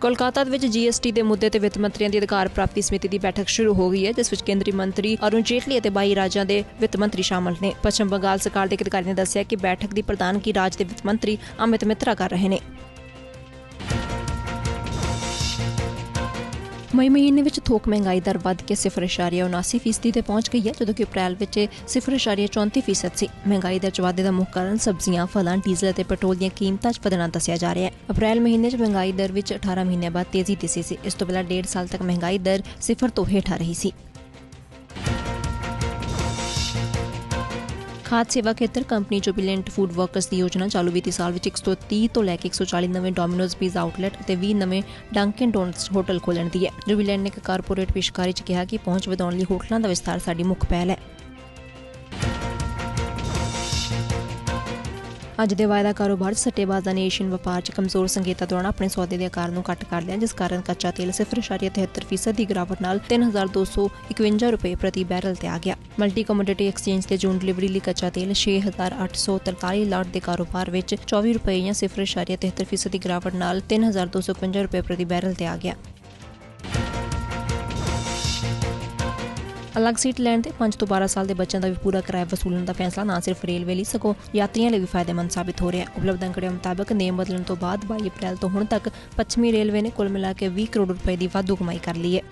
ਕੋਲਕਾਤਾ ਵਿੱਚ ਜੀਐਸਟੀ ਦੇ ਮੁੱਦੇ ਤੇ ਵਿੱਤ ਮੰਤਰੀਆਂ ਦੀ ਅਧਿਕਾਰ ਪ੍ਰਾਪਤੀ ਸਮਿਤੀ ਦੀ ਬੈਠਕ ਸ਼ੁਰੂ ਹੋ ਗਈ ਹੈ, ਜਿਸ ਵਿੱਚ ਕੇਂਦਰੀ ਮੰਤਰੀ ਅਰੁਣ ਜੇਟਲੀ ਅਤੇ 22 ਰਾਜਾਂ ਦੇ ਵਿੱਤ ਮੰਤਰੀ ਸ਼ਾਮਲ ਨੇ। ਪੱਛਮ ਬੰਗਾਲ ਸਰਕਾਰ ਦੇ ਇੱਕ ਅਧਿਕਾਰੀ ਨੇ ਦੱਸਿਆ ਕਿ ਬੈਠਕ ਦੀ ਪ੍ਰਧਾਨਗੀ ਰਾਜ ਦੇ ਵਿੱਤ ਮੰਤਰੀ ਅਮਿਤ ਮਿਤਰਾ ਕਰ ਰਹੇ ਨੇ। ਮਈ ਮਹੀਨੇ ਵਿੱਚ ਥੋਕ ਮਹਿੰਗਾਈ ਦਰ ਵੱਧ ਕੇ 0.79% ਫੀਸਦੀ ਤੇ ਪਹੁੰਚ ਗਈ ਹੈ, ਜਦੋਂ ਕਿ ਅਪ੍ਰੈਲ ਵਿੱਚ 0.34% ਫੀਸਦ ਸੀ। ਮਹਿੰਗਾਈ ਦਰ 'ਚ ਵਾਧੇ ਦਾ ਮੁੱਖ ਕਾਰਨ ਸਬਜ਼ੀਆਂ, ਫਲਾਂ, ਡੀਜ਼ਲ ਅਤੇ ਪੈਟਰੋਲ ਦੀਆਂ ਕੀਮਤਾਂ 'ਚ ਵਧਣਾ ਦੱਸਿਆ ਜਾ ਰਿਹਾ ਹੈ। ਅਪ੍ਰੈਲ ਮਹੀਨੇ 'ਚ ਮਹਿੰਗਾਈ ਦਰ ਵਿੱਚ 18 ਮਹੀਨਿਆਂ ਬਾਅਦ ਤੇਜ਼ੀ ਦਿਸੀ ਸੀ। ਇਸ ਤੋਂ ਪਹਿਲਾਂ ਡੇਢ ਸਾਲ ਤੱਕ ਮਹਿੰਗਾਈ ਦਰ ਸਿਫਰ ਤੋਂ ਹੇਠਾਂ ਰਹੀ ਸੀ। ਖਾਦ ਸੇਵਾ ਖੇਤਰ ਕੰਪਨੀ ਜੁਬੀਲੈਂਟ ਫੂਡ ਵਰਕਰਸ ਦੀ ਯੋਜਨਾ ਚਾਲੂ ਵਿੱਤੀ ਸਾਲ ਵਿੱਚ 130 ਤੋਂ ਲੈ ਕੇ 140 ਨਵੇਂ ਡੋਮਿਨੋਜ਼ ਪੀਜ਼ਾ ਆਊਟਲੈਟ ਅਤੇ 20 ਨਵੇਂ ਡੰਕਨ ਡੋਨਟਸ ਹੋਟਲ ਖੋਲ੍ਹਣ ਦੀ ਹੈ। ਜੁਬੀਲੈਂਟ ਨੇ ਇੱਕ ਕਾਰਪੋਰੇਟ ਪੇਸ਼ਕਾਰੀ 'ਚ ਕਿਹਾ ਕਿ ਪਹੁੰਚ ਵਧਾਉਣ ਲਈ ਹੋਟਲਾਂ ਦਾ ਵਿਸਤਾਰ ਸਾਡੀ ਮੁੱਖ ਪਹਿਲ ਹੈ। ਅੱਜ ਦੇ ਵਾਅਦਾ ਕਾਰੋਬਾਰ ਸੱਟੇਬਾਜ਼ਾਂ ਨੇ ਏਸ਼ੀਅਨ ਵਪਾਰ 'ਚ ਕਮਜ਼ੋਰ ਸੰਕੇਤਾਂ ਦੌਰਾਨ ਆਪਣੇ ਸੌਦੇ ਦੇ ਆਕਾਰ ਨੂੰ ਘੱਟ ਕਰ ਲਿਆ, ਜਿਸ ਕਾਰਨ ਕੱਚਾ ਤੇਲ 0.73% ਦੀ ਗਿਰਾਵਟ ਨਾਲ 3251 ਰੁਪਏ ਪ੍ਰਤੀ ਬੈਰਲ ਤੇ ਆ ਗਿਆ। ਮਲਟੀ ਕਮੋਡਿਟੀ ਐਕਸਚੇਂਜ ਤੇ ਜੂਨ ਡਿਲੀਵਰੀ ਲਈ ਕੱਚਾ ਤੇਲ 6843 ਲਾਟ ਦੇ ਕਾਰੋਬਾਰ ਵਿੱਚ 24 ਰੁਪਏ ਜਾਂ 0.73% ਦੀ ਗਿਰਾਵਟ ਨਾਲ 3251 ਰੁਪਏ ਪ੍ਰਤੀ ਬੈਰਲ ਤੇ ਆ ਗਿਆ। ਅਲੱਗ ਸੀਟ ਲੈਣ ਤੇ 5 ਤੋਂ 12 ਸਾਲ ਦੇ ਬੱਚਿਆਂ ਦਾ ਵੀ ਪੂਰਾ ਕਿਰਾਇਆ ਵਸੂਲਣ ਦਾ ਫੈਸਲਾ, ਨਾ ਸਿਰਫ ਰੇਲਵੇ ਲਈ, ਸਗੋਂ ਯਾਤਰੀਆਂ ਲਈ ਵੀ ਫਾਇਦੇਮੰਦ ਸਾਬਿਤ ਹੋ ਰਿਹਾ ਹੈ। ਉਪਲਬਧ ਅੰਕੜਿਆਂ ਮੁਤਾਬਕ ਨੇਮ ਬਦਲਣ ਤੋਂ ਬਾਅਦ 22 ਅਪ੍ਰੈਲ ਤੋਂ ਹੁਣ ਤੱਕ ਪੱਛਮੀ ਰੇਲਵੇ ਨੇ ਕੁੱਲ ਮਿਲਾ ਕੇ 20 ਕਰੋੜ ਰੁਪਏ ਦੀ ਵਾਧੂ ਕਮਾਈ ਕਰ ਲਈ ਹੈ।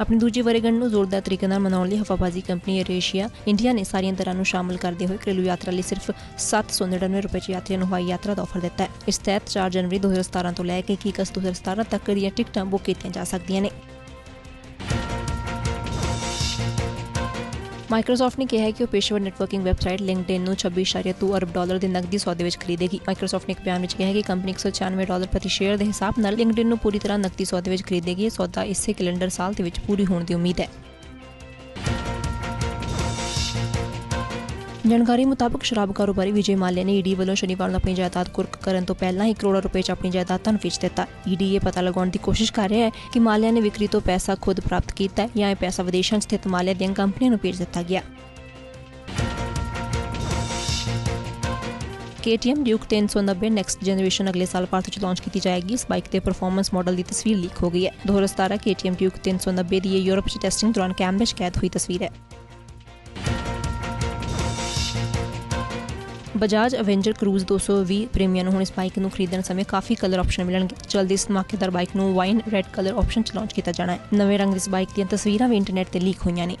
ਆਪਣੀ ਦੂਜੀ ਵਰੇਗੰਢ ਨੂੰ ਜ਼ੋਰਦਾਰ ਤਰੀਕੇ ਨਾਲ ਮਨਾਉਣ ਲਈ ਹਵਾਬਾਜ਼ੀ ਕੰਪਨੀ ਏਰੇਸ਼ੀਆ ਇੰਡੀਆ ਨੇ ਸਾਰੀਆਂ ਦਰਾਂ ਨੂੰ ਸ਼ਾਮਲ ਕਰਦੇ ਹੋਏ ਘਰੇਲੂ ਯਾਤਰਾ ਲਈ ਸਿਰਫ 799 ਰੁਪਏ 'ਚ ਯਾਤਰੀਆਂ ਨੂੰ ਹਵਾਈ ਯਾਤਰਾ ਦਾ ਆਫਰ ਦਿੱਤਾ ਹੈ। ਇਸ ਤਹਿਤ 4 ਜਨਵਰੀ 2017 ਤੋਂ ਲੈ ਕੇ 21 ਅਗਸਤ 2017 ਤੱਕ ਦੀਆਂ ਟਿਕਟਾਂ ਬੁੱਕ ਕੀਤੀਆਂ ਜਾ ਸਕਦੀਆਂ ਨੇ। ਮਾਈਕਰੋਸਾਫਟ ਨੇ ਕਿਹਾ ਹੈ ਕਿ ਉਹ ਪੇਸ਼ੇਵਰ ਨੈਟਵਰਕਿੰਗ ਵੈਬਸਾਈਟ ਲਿੰਕਡਇਨ ਨੂੰ 26.2 ਅਰਬ ਡਾਲਰ ਦੇ ਨਕਦੀ ਸੌਦੇ ਵਿੱਚ ਖਰੀਦੇਗੀ। ਮਾਈਕਰੋਸਾਫਟ ਨੇ ਇੱਕ ਬਿਆਨ ਵਿੱਚ ਕਿਹਾ ਹੈ ਕਿ ਕੰਪਨੀ 196 ਡਾਲਰ ਪ੍ਰਤੀ ਸ਼ੇਅਰ ਦੇ ਹਿਸਾਬ ਨਾਲ ਲਿੰਕਡਇਨ ਨੂੰ ਪੂਰੀ ਤਰ੍ਹਾਂ ਨਕਦੀ ਸੌਦੇ ਵਿੱਚ ਖਰੀਦੇਗੀ। ਇਹ ਸੌਦਾ ਇਸੇ ਕੈਲੰਡਰ ਸਾਲ ਦੇ ਵਿੱਚ ਪੂਰੀ ਹੋਣ ਦੀ ਉਮੀਦ ਹੈ। ਜਾਣਕਾਰੀ ਮੁਤਾਬਕ ਸ਼ਰਾਬ ਕਾਰੋਬਾਰੀ ਵਿਜੇ ਮਾਲਿਆ ਨੇ ਈਡੀ ਵੱਲੋਂ ਸ਼ਨੀਵਾਰ ਨੂੰ ਆਪਣੀ ਜਾਇਦਾਦ ਕੁਰਕ ਕਰਨ ਤੋਂ ਪਹਿਲਾਂ ਹੀ ਕਰੋੜਾਂ ਰੁਪਏ 'ਚ ਆਪਣੀ ਜਾਇਦਾਦਾਂ ਨੂੰ ਵੇਚ ਦਿੱਤਾ। ਈਡੀ ਇਹ ਪਤਾ ਲਗਾਉਣ ਦੀ ਕੋਸ਼ਿਸ਼ ਕਰ ਰਿਹਾ ਹੈ ਕਿ ਮਾਲਿਆ ਨੇ ਵਿਕਰੀ ਤੋਂ ਪੈਸਾ ਖੁਦ ਪ੍ਰਾਪਤ ਕੀਤਾ ਜਾਂ ਇਹ ਪੈਸਾ ਵਿਦੇਸ਼ਾਂ 'ਚ ਸਥਿਤ ਮਾਲਿਆ ਦੀਆਂ ਕੰਪਨੀਆਂ ਨੂੰ ਭੇਜ ਦਿੱਤਾ ਗਿਆ। KTM Duke 390 ਨੈਕਸਟ ਜਨਰੇਸ਼ਨ ਅਗਲੇ ਸਾਲ ਭਾਰਤ ਵਿੱਚ ਲਾਂਚ ਕੀਤੀ ਜਾਏਗੀ। ਇਸ ਬਾਈਕ ਦੇ ਪਰਫਾਰਮੈਂਸ ਮਾਡਲ ਦੀ ਤਸਵੀਰ ਲੀਕ ਹੋ ਗਈ ਹੈ। 2017 KTM Duke 390 ਦੀ ਇਹ ਯੂਰਪ 'ਚ ਟੈਸਟਿੰਗ ਦੌਰਾਨ ਕੈਮ ਵਿੱਚ ਕੈਦ ਹੋਈ ਤਸਵੀਰ ਹੈ। ਬਜਾਜ ਅਵੈਂਜਰ ਕਰੂਜ਼ 220 ਪ੍ਰੇਮੀਆਂ ਨੂੰ ਹੁਣ ਇਸ ਬਾਈਕ ਨੂੰ ਖਰੀਦਣ ਸਮੇਂ ਕਾਫੀ ਕਲਰ ਆਪਸ਼ਨ ਮਿਲਣਗੇ। ਜਲਦੀ ਇਸ ਧਮਾਕੇਦਾਰ ਬਾਈਕ ਨੂੰ ਵਾਈਨ ਰੈੱਡ ਕਲਰ ਆਪਸ਼ਨ ਚ ਲਾਂਚ ਕੀਤਾ ਜਾਣਾ ਹੈ। ਨਵੇਂ ਰੰਗ ਦੀ ਇਸ ਬਾਈਕ ਦੀਆਂ ਤਸਵੀਰਾਂ ਵੀ ਇੰਟਰਨੈਟ ਤੇ ਲੀਕ ਹੋਈਆਂ ਨੇ।